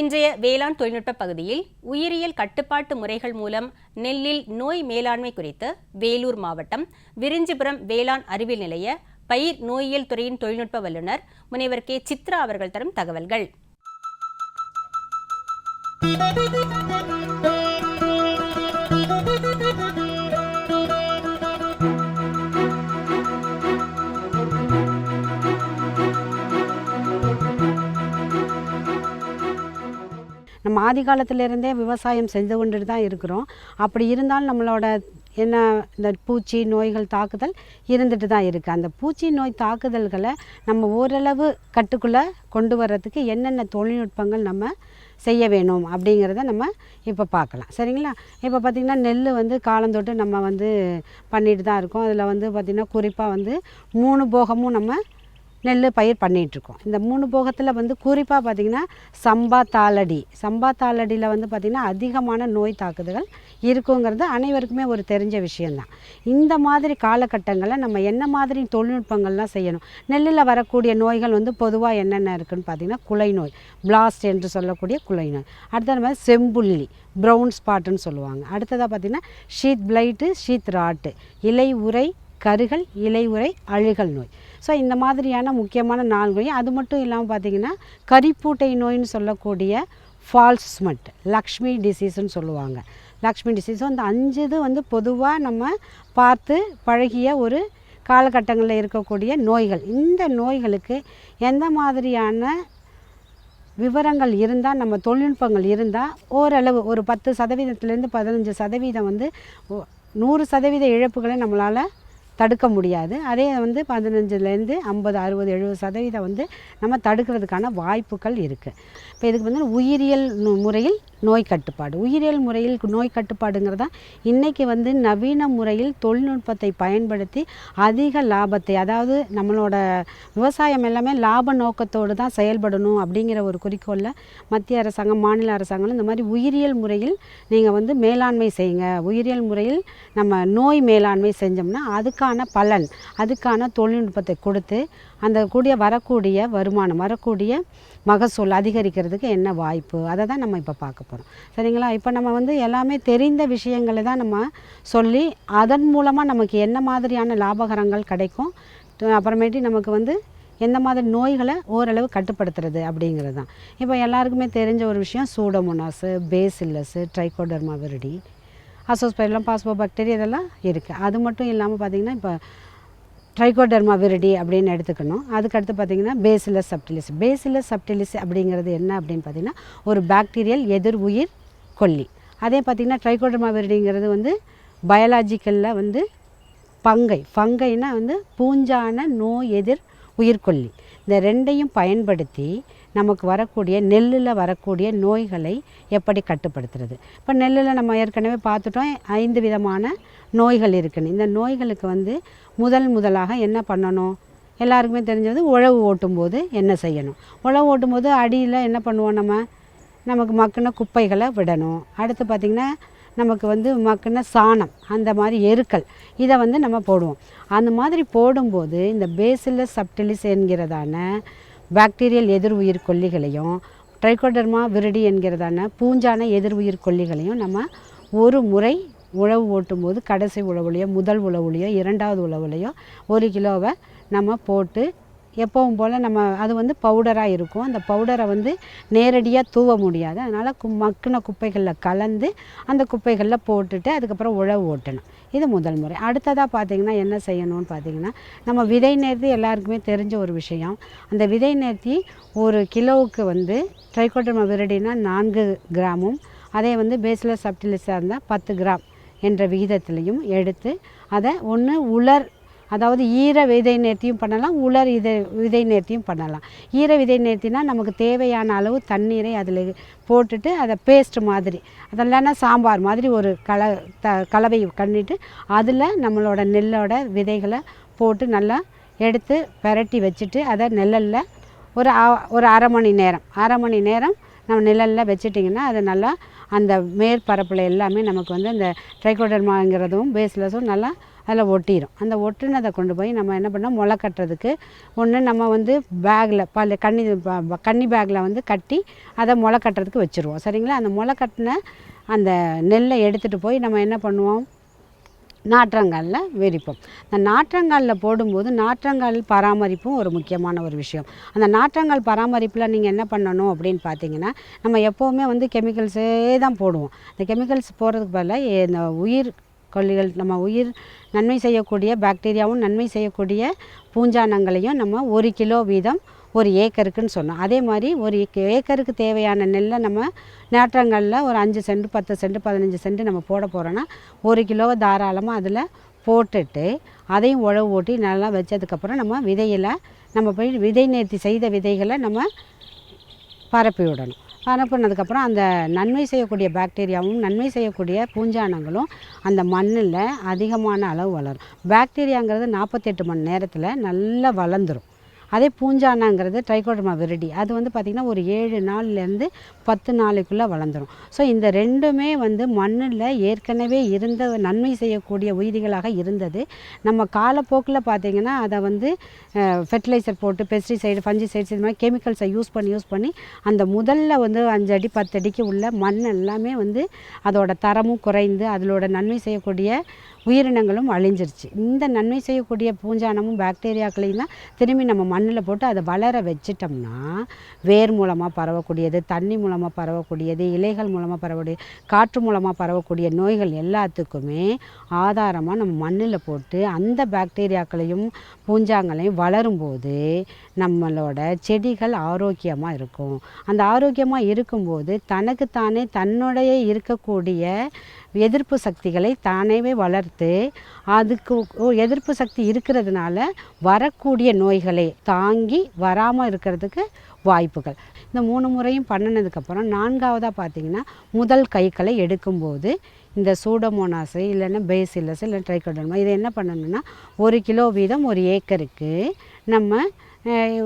இன்றைய வேளாண் தொழில்நுட்ப பகுதியில் உயிரியல் கட்டுப்பாட்டு முறைகள் மூலம் நெல்லில் நோய் மேலாண்மை குறித்து வேலூர் மாவட்டம் விரிஞ்சிபுரம் வேளாண் அறிவியல் நிலைய பயிர் நோயியல் துறையின் தொழில்நுட்ப வல்லுநர் முனைவர் கே. சித்ரா அவர்கள் தரும் தகவல்கள். ஆதி காலத்திலேருந்தே விவசாயம் செஞ்சு கொண்டுட்டு தான் இருக்கிறோம். அப்படி இருந்தாலும் நம்மளோட என்ன இந்த பூச்சி நோய்கள் தாக்குதல் இருந்துட்டு தான் இருக்குது அந்த பூச்சி நோய் தாக்குதல்களை நம்ம ஓரளவு கட்டுக்குள்ளே கொண்டு வர்றதுக்கு என்னென்ன தொழில்நுட்பங்கள் நம்ம செய்ய வேணும் அப்படிங்கிறத நம்ம இப்போ பார்க்கலாம். சரிங்களா? இப்போ பார்த்திங்கன்னா நெல் வந்து காலந்தொட்டு நம்ம வந்து பண்ணிட்டு தான் இருக்கோம். அதில் வந்து பார்த்திங்கன்னா குறிப்பாக வந்து மூணு போகமும் நம்ம நெல் பயிர் பண்ணிகிட்ருக்கோம் இந்த மூணு போகத்தில் வந்து குறிப்பாக பார்த்திங்கன்னா சம்பா தாளடி. சம்பா தாளடியில் வந்து பார்த்திங்கன்னா அதிகமான நோய் தாக்குதல்கள் இருக்குங்கிறது அனைவருக்குமே ஒரு தெரிஞ்ச விஷயந்தான் இந்த மாதிரி காலகட்டங்களில் நம்ம என்ன மாதிரி தொழில்நுட்பங்கள்லாம் செய்யணும்? நெல்லில் வரக்கூடிய நோய்கள் வந்து பொதுவாக என்னென்ன இருக்குன்னு பார்த்திங்கன்னா குலை நோய் பிளாஸ்ட் என்று சொல்லக்கூடிய குலை நோய் அடுத்தது மாதிரி செம்புள்ளி ப்ரௌன் ஸ்பாட்டுன்னு சொல்லுவாங்க. அடுத்ததாக பார்த்திங்கன்னா ஷீத் பிளைட்டு ஷீத் ராட்டு இலை உரை கருகல் இலை உரை அழுகல் நோய். ஸோ இந்த மாதிரியான முக்கியமான நான்கு அது மட்டும் இல்லாமல் பார்த்தீங்கன்னா கரிப்பூட்டை நோய்னு சொல்லக்கூடிய ஃபால்ஸ் ஸ்மட் லக்ஷ்மி டிசீஸ்ன்னு சொல்லுவாங்க. லக்ஷ்மி டிசீஸ் அந்த அஞ்சு இது வந்து பொதுவாக நம்ம பார்த்து பழகிய ஒரு காலகட்டங்களில் இருக்கக்கூடிய நோய்கள். இந்த நோய்களுக்கு எந்த மாதிரியான விவரங்கள் இருந்தால் நம்ம தொழில்நுட்பங்கள் இருந்தால் ஓரளவு ஒரு பத்து சதவீதத்துலேருந்து பதினஞ்சு சதவீதம் வந்து நூறு சதவீத இழப்புகளை நம்மளால் தடுக்க முடியாது. அதே வந்து பதினஞ்சுலேருந்து ஐம்பது அறுபது எழுபது சதவீதம் வந்து நம்ம தடுக்கிறதுக்கான வாய்ப்புகள் இருக்குது இப்போ இதுக்கு வந்து உயிரியல் முறையில் நோய் கட்டுப்பாடு. உயிரியல் முறையில் நோய் கட்டுப்பாடுங்கிறதா இன்றைக்கி வந்து நவீன முறையில் தொழில்நுட்பத்தை பயன்படுத்தி அதிக லாபத்தை அதாவது நம்மளோட விவசாயம் எல்லாமே லாப நோக்கத்தோடு தான் செயல்படணும் அப்படிங்கிற ஒரு குறிக்கோளில் மத்திய அரசாங்கம் மாநில அரசாங்கம் இந்த மாதிரி உயிரியல் முறையில் நீங்கள் வந்து மேலாண்மை செய்யுங்க. உயிரியல் முறையில் நம்ம நோய் மேலாண்மை செஞ்சோம்னா அதுக்கு அதுக்கான பலன் அதுக்கான தொழில்நுட்பத்தை கொடுத்து அந்த கூடிய வரக்கூடிய வருமானம் வரக்கூடிய மகசூல் அதிகரிக்கிறதுக்கு என்ன வாய்ப்பு? அதை தான் நம்ம இப்போ பார்க்க போகிறோம் சரிங்களா? இப்போ நம்ம வந்து எல்லாமே தெரிந்த விஷயங்களை தான் நம்ம சொல்லி அதன் மூலமாக நமக்கு என்ன மாதிரியான லாபகரங்கள் கிடைக்கும்? அப்புறமேட்டு நமக்கு வந்து எந்த மாதிரி நோய்களை ஓரளவு கட்டுப்படுத்துறது அப்படிங்கிறது தான். இப்போ எல்லாருக்குமே தெரிஞ்ச ஒரு விஷயம் pseudomonas bacillus trichoderma viride azospirillum phospho bacteria இதெல்லாம் இருக்குது அது மட்டும் இல்லாமல் பார்த்திங்கன்னா இப்போ ட்ரைகோடர்மா விரடி அப்படின்னு எடுத்துக்கணும். அதுக்கடுத்து பார்த்திங்கன்னா பேசிலஸ் சப்டிலிஸ் பேசிலஸ் சப்டிலிஸ் அப்படிங்கிறது என்ன அப்படின்னு பார்த்திங்கன்னா ஒரு பாக்டீரியல் எதிர் உயிர் கொல்லி. அதே பார்த்திங்கன்னா ட்ரைகோடர்மா விரடிங்கிறது வந்து பயாலாஜிக்கலில் வந்து பங்கை. ஃபங்கைனா வந்து பூஞ்சான நோய் எதிர் உயிர்கொல்லி இந்த ரெண்டையும் பயன்படுத்தி நமக்கு வரக்கூடிய நெல்லில் வரக்கூடிய நோய்களை எப்படி கட்டுப்படுத்துறது? இப்போ நெல்லில் நம்ம ஏற்கனவே பார்த்துட்டோம் ஐந்து விதமான நோய்கள் இருக்குன்னு. இந்த நோய்களுக்கு வந்து முதல் முதலாக என்ன பண்ணணும்? எல்லாருக்குமே தெரிஞ்சது உழவு ஓட்டும்போது என்ன செய்யணும்? உழவு ஓட்டும்போது அடியில் என்ன பண்ணுவோம் நம்ம? நமக்கு மக்கின குப்பைகளை விடணும். அடுத்து பார்த்திங்கன்னா நமக்கு வந்து மக்கின சாணம் அந்த மாதிரி எருக்கள் இதை வந்து நம்ம போடுவோம். அந்த மாதிரி போடும்போது இந்த பேசிலஸ் சப்டிலிஸ் என்கிறதான பாக்டீரியல் எதிர் உயிர் கொல்லிகளையும் ட்ரைகோடர்மா விரிடி என்கிறதான பூஞ்சான எதிர் உயிர் கொல்லிகளையும் நம்ம ஒரு முறை உழவு ஓட்டும்போது கடைசி உழவுலையோ முதல் உழவுலையோ இரண்டாவது உழவுலையோ ஒரு கிலோவை நம்ம போட்டு எப்பவும் போல் நம்ம அது வந்து பவுடராக இருக்கும். அந்த பவுடரை வந்து நேரடியாக தூவ முடியாது. அதனால் கு மக்கின குப்பைகளில் கலந்து அந்த குப்பைகளில் போட்டுட்டு அதுக்கப்புறம் உழவு ஓட்டணும். இது முதல் முறை. அடுத்ததாக பார்த்தீங்கன்னா என்ன செய்யணும்னு பார்த்தீங்கன்னா நம்ம விதை நேர்த்தி எல்லாருக்குமே தெரிஞ்ச ஒரு விஷயம். அந்த விதை நேர்த்தி ஒரு கிலோவுக்கு வந்து ட்ரைகோட்டர்மா விரடினா நான்கு கிராமும் அதே வந்து பேசிலஸ் சப்டிலிஸாக இருந்தால் பத்து கிராம் என்ற விகிதத்திலையும் எடுத்து அதை ஒன்று உலர் அதாவது ஈர விதை நேர்த்தியும் பண்ணலாம் உலர் இதை விதை நேர்த்தியும் பண்ணலாம். ஈர விதை நேர்த்தினா நமக்கு தேவையான அளவு தண்ணீரை அதில் போட்டுட்டு அதை பேஸ்ட் மாதிரி அதெல்லாம் சாம்பார் மாதிரி ஒரு கல த கலவை கண்ணிட்டு அதில் நம்மளோட நெல்லோட விதைகளை போட்டு நல்லா எடுத்து பரட்டி வச்சுட்டு அதை நெல்லில் ஒரு ஒரு அரை மணி நேரம் அரை மணி நேரம் நம்ம நிழலில் வச்சுட்டிங்கன்னா அது நல்லா அந்த மேற்பரப்பில் எல்லாமே நமக்கு வந்து அந்த ட்ரைகோடர்மாங்கிறதும் பேஸ்லெஸும் நல்லா அதில் ஒட்டிடும் அந்த ஒட்டுனதை கொண்டு போய் நம்ம என்ன பண்ணோம்? முளை கட்டுறதுக்கு ஒன்று நம்ம வந்து பேக்கில் பல கண்ணி கண்ணி கன்னி பேக்கில் வந்து கட்டி அதை முளை கட்டுறதுக்கு வச்சுருவோம். சரிங்களா? அந்த முளை கட்டின அந்த நெல்லை எடுத்துகிட்டு போய் நம்ம என்ன பண்ணுவோம்? நாற்றங்காலில் விரிப்போம். அந்த நாற்றங்காலில் போடும்போது நாற்றங்கால் பராமரிப்பும் ஒரு முக்கியமான ஒரு விஷயம். அந்த நாற்றங்கால் பராமரிப்பில் நீங்கள் என்ன பண்ணணும் அப்படின்னு பார்த்தீங்கன்னா நம்ம எப்போவுமே வந்து கெமிக்கல்ஸே தான் போடுவோம். அந்த கெமிக்கல்ஸ் போடுறதுக்கு பதிலாக இந்த உயிர் கொல்லிகள் நம்ம உயிர் நன்மை செய்யக்கூடிய பாக்டீரியாவும் நன்மை செய்யக்கூடிய பூஞ்சானங்களையும் நம்ம ஒரு கிலோ வீதம் ஒரு ஏக்கருக்குன்னு சொன்னோம். அதே மாதிரி ஒரு ஏக்கருக்கு தேவையான நெல்லை நம்ம நேற்றங்களில் ஒரு அஞ்சு சென்ட் பத்து சென்ட் பதினஞ்சு சென்ட் நம்ம போட போகிறோன்னா ஒரு கிலோவை தாராளமாக அதில் போட்டுட்டு அதையும் உழவு ஓட்டி நல்லா வச்சதுக்கப்புறம் நம்ம விதையில் நம்ம போய் விதை நேர்த்தி செய்த விதைகளை நம்ம பரப்பி விடணும். பரப்புனதுக்கப்புறம் அந்த நன்மை செய்யக்கூடிய பாக்டீரியாவும் நன்மை செய்யக்கூடிய பூஞ்சானங்களும் அந்த மண்ணில் அதிகமான அளவு வளரும். பாக்டீரியாங்கிறது நாற்பத்தெட்டு மணி நேரத்தில் நல்லா வளர்ந்துரும். அதே பூஞ்சானாங்கிறது ட்ரைகோடர்மா விரிடி. அது வந்து பார்த்திங்கன்னா ஒரு ஏழு நாள்லேருந்து பத்து நாளைக்குள்ளே வளர்ந்துரும். ஸோ இந்த ரெண்டுமே வந்து மண்ணில் ஏற்கனவே இருந்த நன்மை செய்யக்கூடிய உயிரிகளாக இருந்தது. நம்ம காலப்போக்கில் பார்த்திங்கன்னா அதை வந்து ஃபெர்டிலைசர் போட்டு பெஸ்டிசைடு ஃபஞ்சிசைட்ஸ் இது மாதிரி கெமிக்கல்ஸை யூஸ் பண்ணி யூஸ் பண்ணி அந்த முதல்ல வந்து அஞ்சு அடி பத்து அடிக்கு உள்ள மண் எல்லாமே வந்து அதோட தரமும் குறைந்து அதிலோட நன்மை செய்யக்கூடிய உயிரினங்களும் அழிஞ்சிருச்சு. இந்த நன்மை செய்யக்கூடிய பூஞ்சானமும் பாக்டீரியாக்களையும் தான் திரும்பி நம்ம மண்ணில் போட்டு அதை வளர வச்சிட்டோம்னா வேர் மூலமாக பரவக்கூடியது தண்ணி மூலமாக பரவக்கூடியது இலைகள் மூலமாக பரவக்கூடிய காற்று மூலமாக பரவக்கூடிய நோய்கள் எல்லாத்துக்குமே ஆதாரமாக நம்ம மண்ணில் போட்டு அந்த பாக்டீரியாக்களையும் பூஞ்சாங்களையும் வளரும்போது நம்மளோட செடிகள் ஆரோக்கியமாக இருக்கும். அந்த ஆரோக்கியமாக இருக்கும்போது தனக்குத்தானே தன்னுடைய இருக்கக்கூடிய எதிர்ப்பு சக்திகளை தானேவே வளர்த்து அதுக்கு எதிர்ப்பு சக்தி இருக்கிறதுனால வரக்கூடிய நோய்களை தாங்கி வராமல் இருக்கிறதுக்கு வாய்ப்புகள். இந்த மூணு முறையும் பண்ணினதுக்கப்புறம் நான்காவதாக பார்த்தீங்கன்னா முதல் கைகளை எடுக்கும்போது இந்த சூடோமோனாஸு இல்லைன்னா பேசிலஸ் இல்லை ட்ரைகோடர்மா இதை என்ன பண்ணணும்னா ஒரு கிலோ வீதம் ஒரு ஏக்கருக்கு நம்ம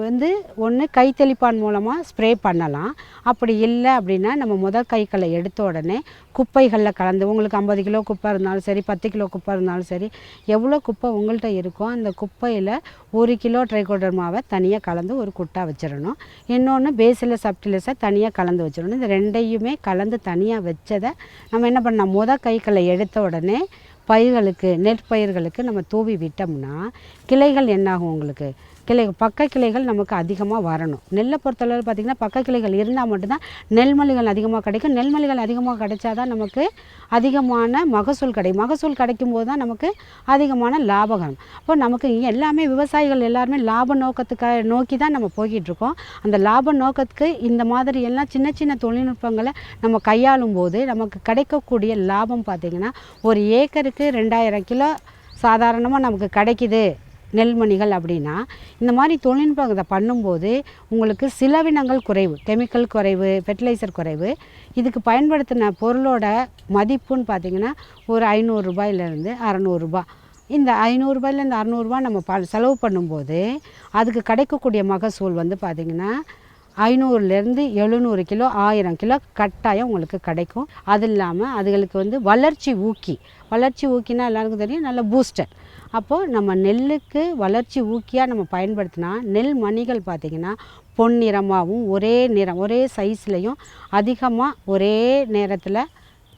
வந்து ஒன்று கைத்தெளிப்பான் மூலமாக ஸ்ப்ரே பண்ணலாம். அப்படி இல்லை அப்படின்னா நம்ம முதல் கைகளை எடுத்த உடனே குப்பைகளில் கலந்து உங்களுக்கு ஐம்பது கிலோ குப்பை இருந்தாலும் சரி பத்து கிலோ குப்பை இருந்தாலும் சரி எவ்வளோ குப்பை உங்கள்கிட்ட இருக்கோ அந்த குப்பையில் ஒரு கிலோ ட்ரைகோடர்மாவை தனியாக கலந்து ஒரு குட்டா வச்சிடணும். இன்னொன்று பேசில சப்டிலஸை தனியாக கலந்து வச்சிடணும். இந்த ரெண்டையுமே கலந்து தனியாக வச்சதை நம்ம என்ன பண்ணலாம்? முதல் கைகளை எடுத்த உடனே பயிர்களுக்கு நெற்பயிர்களுக்கு நம்ம தூவி விட்டோம்னா கிளைகள் என்னாகும் உங்களுக்கு? கிளை பக்க கிளைகள் நமக்கு அதிகமாக வரணும். நெல்லை பொறுத்தளவு பார்த்திங்கன்னா பக்க கிளைகள் இருந்தால் மட்டும்தான் நெல்மணிகள் அதிகமாக கிடைக்கும். நெல்மணிகள் அதிகமாக கிடைச்சாதான் நமக்கு அதிகமான மகசூல் கிடைக்கும் மகசூல் கிடைக்கும் போது தான் நமக்கு அதிகமான லாபகம் அப்போ நமக்கு எல்லாமே விவசாயிகள் எல்லாருமே லாப நோக்கத்துக்காக நோக்கி தான் நம்ம போய்கிட்டு இருக்கோம் அந்த லாப நோக்கத்துக்கு இந்த மாதிரி எல்லாம் சின்ன சின்ன தொழில்நுட்பங்களை நம்ம கையாளும் போது நமக்கு கிடைக்கக்கூடிய லாபம் பார்த்திங்கன்னா ஒரு ஏக்கருக்கு ரெண்டாயிரம் கிலோ சாதாரணமாக நமக்கு கிடைக்குது. நெல்மணிகள் அப்படின்னா இந்த மாதிரி தொழில்நுட்பத்தை பண்ணும்போது உங்களுக்கு சிலவினங்கள் குறைவு. கெமிக்கல் குறைவு ஃபெர்டிலைசர் குறைவு. இதுக்கு பயன்படுத்தின பொருளோட மதிப்புன்னு பார்த்தீங்கன்னா ஒரு ஐநூறுரூபாயிலேருந்து அறநூறுரூபா அறநூறுபா இந்த ஐநூறுரூபாயிலேருந்து அறநூறுபா நம்ம ப செலவு பண்ணும்போது அதுக்கு கிடைக்கக்கூடிய மகசூல் வந்து பார்த்திங்கன்னா ஐநூறுலேருந்து எழுநூறு கிலோ ஆயிரம் கிலோ கட்டாயம் உங்களுக்கு கிடைக்கும். அது இல்லாமல் அதுகளுக்கு வந்து வளர்ச்சி ஊக்கி. வளர்ச்சி ஊக்கினா எல்லாருக்கும் தெரியும் நல்ல பூஸ்டர் அப்போது நம்ம நெல்லுக்கு வளர்ச்சி ஊக்கியாக நம்ம பயன்படுத்தினா நெல் மணிகள் பார்த்திங்கன்னா பொன்னிறமாகவும் ஒரே நிறம் ஒரே சைஸ்லையும் அதிகமாக ஒரே நேரத்தில்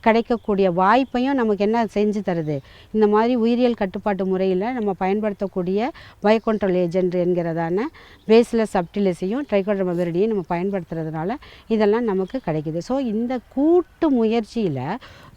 கிடைக்கக்கூடிய வாய்ப்பையும் நமக்கு என்ன செஞ்சு தருது? இந்த மாதிரி உயிரியல் கட்டுப்பாட்டு முறையில் நம்ம பயன்படுத்தக்கூடிய பயோகண்ட்ரோல் ஏஜென்ட் என்கிறதான பேஸ்லெஸ் சப்டிலஸையும் ட்ரைகோடர்மா விரடியும் நம்ம பயன்படுத்துறதுனால இதெல்லாம் நமக்கு கிடைக்குது. ஸோ இந்த கூட்டு முயற்சியில்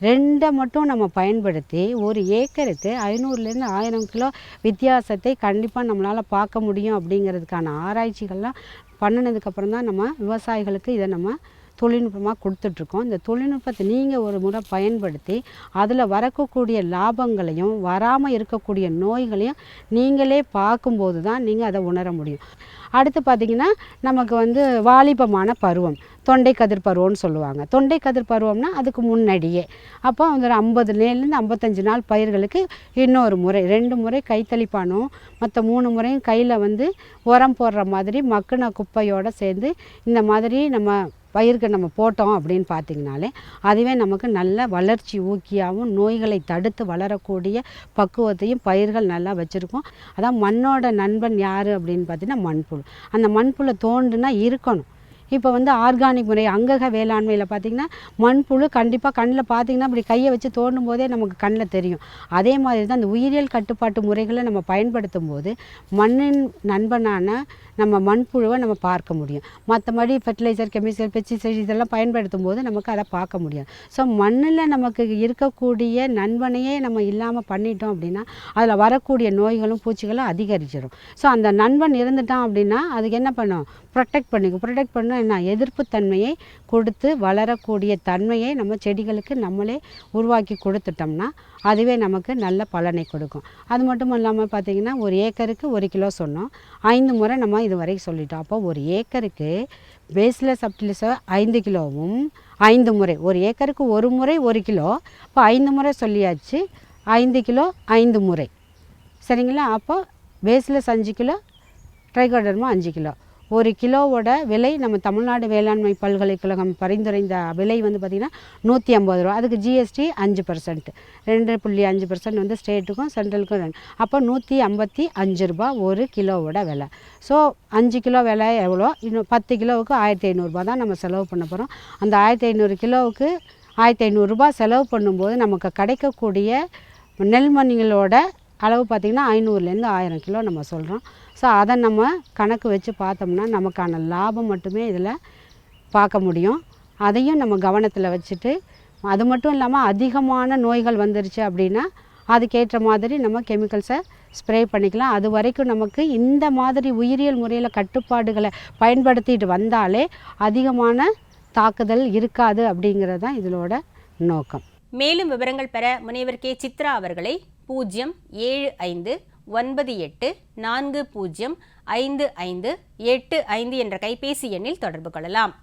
ரெண்டை மட்டும் நம்ம பயன்படுத்தி ஒரு ஏக்கருக்கு ஐநூறுலேருந்து ஆயிரம் கிலோ வித்தியாசத்தை கண்டிப்பாக நம்மளால் பார்க்க முடியும் அப்படிங்கிறதுக்கான ஆராய்ச்சிகள்லாம் பண்ணினதுக்கப்புறம் தான் நம்ம விவசாயிகளுக்கு இதை நம்ம தொழில்நுட்பமாக கொடுத்துட்ருக்கோம். இந்த தொழில்நுட்பத்தை நீங்கள் ஒரு முறை பயன்படுத்தி அதில் வரக்கூடிய லாபங்களையும் வராமல் இருக்கக்கூடிய நோய்களையும் நீங்களே பார்க்கும்போது தான் நீங்கள் அதை உணர முடியும். அடுத்து பார்த்திங்கன்னா நமக்கு வந்து வாலிபமான பருவம் தொண்டை கதிர் பருவம்னு சொல்லுவாங்க. தொண்டை கதிர் பருவம்னா அதுக்கு முன்னாடியே. அப்போ வந்து ஒரு ஐம்பது நேர்லேருந்து ஐம்பத்தஞ்சு நாள் பயிர்களுக்கு இன்னொரு முறை ரெண்டு முறை கைத்தளிப்பானும் மற்ற மூணு முறையும் கையில் வந்து உரம் போடுற மாதிரி மக்கின குப்பையோடு சேர்ந்து இந்த மாதிரி நம்ம பயிருக்கு நம்ம போட்டோம் அப்படின்னு பார்த்தீங்கனாலே அதுவே நமக்கு நல்ல வளர்ச்சி ஊக்கியாகவும் நோய்களை தடுத்து வளரக்கூடிய பக்குவத்தையும் பயிர்கள் நல்லா வச்சுருக்கும். அதான் மண்ணோட நண்பன் யார் அப்படின்னு பார்த்தீங்கன்னா மண்புழு. அந்த மண்புழு தோண்டுனா இருக்கணும். இப்போ வந்து ஆர்கானிக் முறை அங்கக வேளாண்மையில் பார்த்திங்கன்னா மண்புழு கண்டிப்பாக கண்ணில் பார்த்தீங்கன்னா இப்படி கையை வச்சு தோண்டும் போதே நமக்கு கண்ணில் தெரியும். அதே மாதிரி தான் அந்த உயிரியல் கட்டுப்பாட்டு முறைகளை நம்ம பயன்படுத்தும் போது மண்ணின் நண்பனான நம்ம மண்புழுவை நம்ம பார்க்க முடியும். மற்றபடி ஃபெர்டிலைசர் கெமிக்கல் பெஸ்டிசைட் இதெல்லாம் பயன்படுத்தும் போது நமக்கு அதை பார்க்க முடியும். ஸோ மண்ணில் நமக்கு இருக்கக்கூடிய நண்பனையே நம்ம இல்லாமல் பண்ணிட்டோம் அப்படின்னா அதில் வரக்கூடிய நோய்களும் பூச்சிகளும் அதிகரிச்சிடும் ஸோ அந்த நண்பன் இருந்துட்டான் அப்படின்னா அதுக்கு என்ன பண்ணும்? ப்ரொடெக்ட் பண்ணிக்கும் ப்ரொடெக்ட் பண்ண என்ன? எதிர்ப்பு தன்மையை கொடுத்து வளரக்கூடிய தன்மையை நம்ம செடிகளுக்கு நம்மளே உருவாக்கி கொடுத்துட்டோம்னா அதுவே நமக்கு நல்ல பலனை கொடுக்கும். அது மட்டும் இல்லாமல் பார்த்தீங்கன்னா ஒரு ஏக்கருக்கு ஒரு கிலோ சொன்னோம். ஐந்து முறை நம்ம இது வரைக்கும் சொல்லிட்டோம். அப்போ ஒரு ஏக்கருக்கு பேஸில் சப்டிலிஸை ஐந்து கிலோவும் ஐந்து முறை ஒரு ஏக்கருக்கு ஒரு முறை ஒரு கிலோ. இப்போ ஐந்து முறை சொல்லியாச்சு. ஐந்து கிலோ ஐந்து முறை. சரிங்களா? அப்போ பேஸில் அஞ்சு கிலோ ட்ரைகோடர்மா அஞ்சு கிலோ. ஒரு கிலோவோட விலை நம்ம தமிழ்நாடு வேளாண்மை பல்கலைக்கழகம் பரிந்துரைந்த விலை வந்து பார்த்திங்கன்னா நூற்றி ஐம்பது ரூபா. அதுக்கு ஜிஎஸ்டி அஞ்சு பர்சன்ட் ரெண்டு புள்ளி அஞ்சு பர்சன்ட் வந்து ஸ்டேட்டுக்கும் சென்ட்ரலுக்கும் ரெண்டு அப்போ நூற்றி ஐம்பத்தி அஞ்சு ரூபா ஒரு கிலோவோட விலை. ஸோ அஞ்சு கிலோ விலை எவ்வளோ? இன்னும் பத்து கிலோவுக்கு ஆயிரத்தி ஐநூறுரூபா தான் நம்ம செலவு பண்ண போகிறோம் அந்த ஆயிரத்தி ஐநூறு கிலோவுக்கு ஆயிரத்தி ஐநூறுரூபா செலவு பண்ணும்போது நமக்கு கிடைக்கக்கூடிய நெல்மணிகளோட அளவு பார்த்திங்கன்னா ஐநூறுலேருந்து ஆயிரம் கிலோ நம்ம சொல்கிறோம். ஸோ அதை நம்ம கணக்கு வச்சு பார்த்தோம்னா நமக்கான லாபம் மட்டுமே இதில் பார்க்க முடியும். அதையும் நம்ம கவனத்தில் வச்சுட்டு அது மட்டும் இல்லாமல் அதிகமான நோய்கள் வந்துருச்சு அப்படின்னா அதுக்கேற்ற மாதிரி நம்ம கெமிக்கல்ஸை ஸ்ப்ரே பண்ணிக்கலாம். அது வரைக்கும் நமக்கு இந்த மாதிரி உயிரியல் முறையில் கட்டுப்பாடுகளை பயன்படுத்திட்டு வந்தாலே அதிகமான தாக்குதல் இருக்காது அப்படிங்கிறது தான் இதனோட நோக்கம். மேலும் விவரங்கள் பெற முனைவர் கே. சித்ரா அவர்களை பூஜ்ஜியம் ஏழு ஐந்து ஒன்பது எட்டு நான்கு பூஜ்ஜியம் ஐந்து ஐந்து எட்டு ஐந்து என்ற கைபேசி எண்ணில் தொடர்பு கொள்ளலாம்.